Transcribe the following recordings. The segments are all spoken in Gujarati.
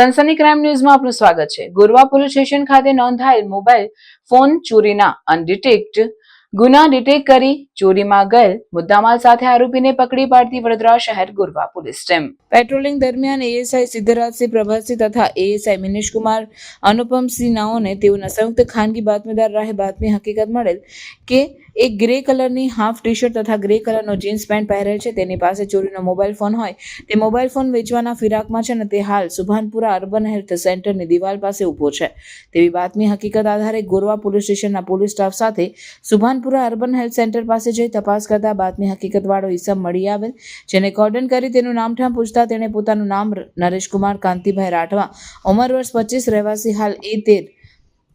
સનસની ક્રાઇમ ન્યૂઝમાં આપનું સ્વાગત છે. ગોરવા પોલીસ સ્ટેશન ખાતે નોંધાયેલ મોબાઈલ ફોન ચોરીના અનડિટેક્ટ ગુના ડિટેક્ટ કરી ચોરીમાં ગયેલ મુદ્દામાલ સાથે આરોપીને પકડી પાડતી વડોદરા શહેર ગોરવા પોલીસ ટીમ પેટ્રોલિંગ દરમિયાન એએસઆઈ સિદ્ધરાજસિંહ પ્રભાસિંહ તથા એએસઆઈ મિનેશકુમાર અનુપમસિંહ નાઓને તેઓના સંયુક્ત ખાનગી બાતમીદાર રાહે બાતમી હકીકત મળેલ કે એક ગ્રે કલરની હાફ ટી શર્ટ તથા ગ્રે કલરનો જીન્સ પેન્ટ પહેરેલ છે. તેની પાસે ચોરીનો મોબાઈલ ફોન હોય. તે મોબાઈલ ફોન વેચવાના ફિરાકમાં છે અને તે હાલ સુભાનપુરા અર્બન હેલ્થ સેન્ટરની દિવાલ પાસે ઊભો છે. તેવી બાતમી હકીકત આધારે ગોરવા પોલીસ સ્ટેશનના પોલીસ સ્ટાફ સાથે સુભાનપુરા અર્બન હેલ્થ સેન્ટર પાસે જઈ તપાસ કરતા બાતમી હકીકતવાળો ઈસમ મળી આવેલ, જેને કોર્ડન કરી તેનું નામઠામ પૂછતા તેણે પોતાનું નામ નરેશકુમાર કાંતિભાઈ રાઠવા, ઉંમર વર્ષ પચીસ, રહેવાસી હાલ એ તેર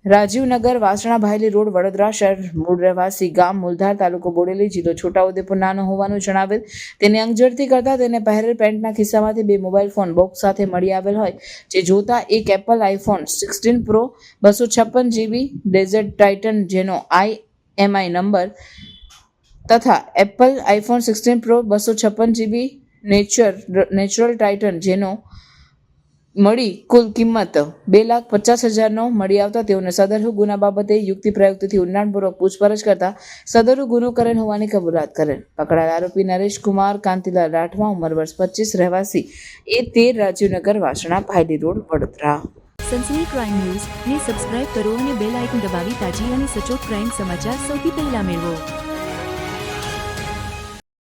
રાજીવનગર વાસણા ભાયલી રોડ, વડોદરા શહેર, મૂળ રહેવાસી ગામ, મુલધાર તાલુકો બોડેલી જિલ્લો છોટાઉદેપુર નાનો હોવાનું જણાવેલ. તેને અંગઝડતી કરતા તેને પહેરેલ પેન્ટના ખિસ્સામાંથી બે મોબાઈલ ફોન બોક્સ સાથે મળી આવેલ હોય, જે જોતા એક એપલ આઈફોન સિક્સટીન પ્રો, બસો છપ્પન જીબી ડેઝર્ટ ટાઇટન, જેનો આઈ એમઆઈ નંબર, તથા એપલ આઈફોન સિક્સટીન પ્રો, બસો છપ્પન જીબી નેચર, નેચરલ ટાઇટન, જેનો મળી કુલ કિંમત બે લાખ પચાસ હજારનો મળી આવતા તેઓને સદરહુ ગુના બાબતે યુક્તિ પ્રયુક્તિથી ઊંડાણપૂર્વક પૂછપરછ કરતા સદરહુ ગુનો કરેલ હોવાની કબૂલાત કરેલ. પકડાયેલ આરોપી નરેશ કુમાર, કાંતિલાલ રાઠવા, ઉંમર વર્ષ પચીસ, રહેવાસી એ તેર Rajivnagar Vasna Bhayli road, Vadodara. Sansani crime news ને સબસ્ક્રાઇબ કરો અને બેલ આઇકન દબાવી તાજી અને સચોટ ક્રાઇમ સમાચાર સૌથી પહેલા મેળવો.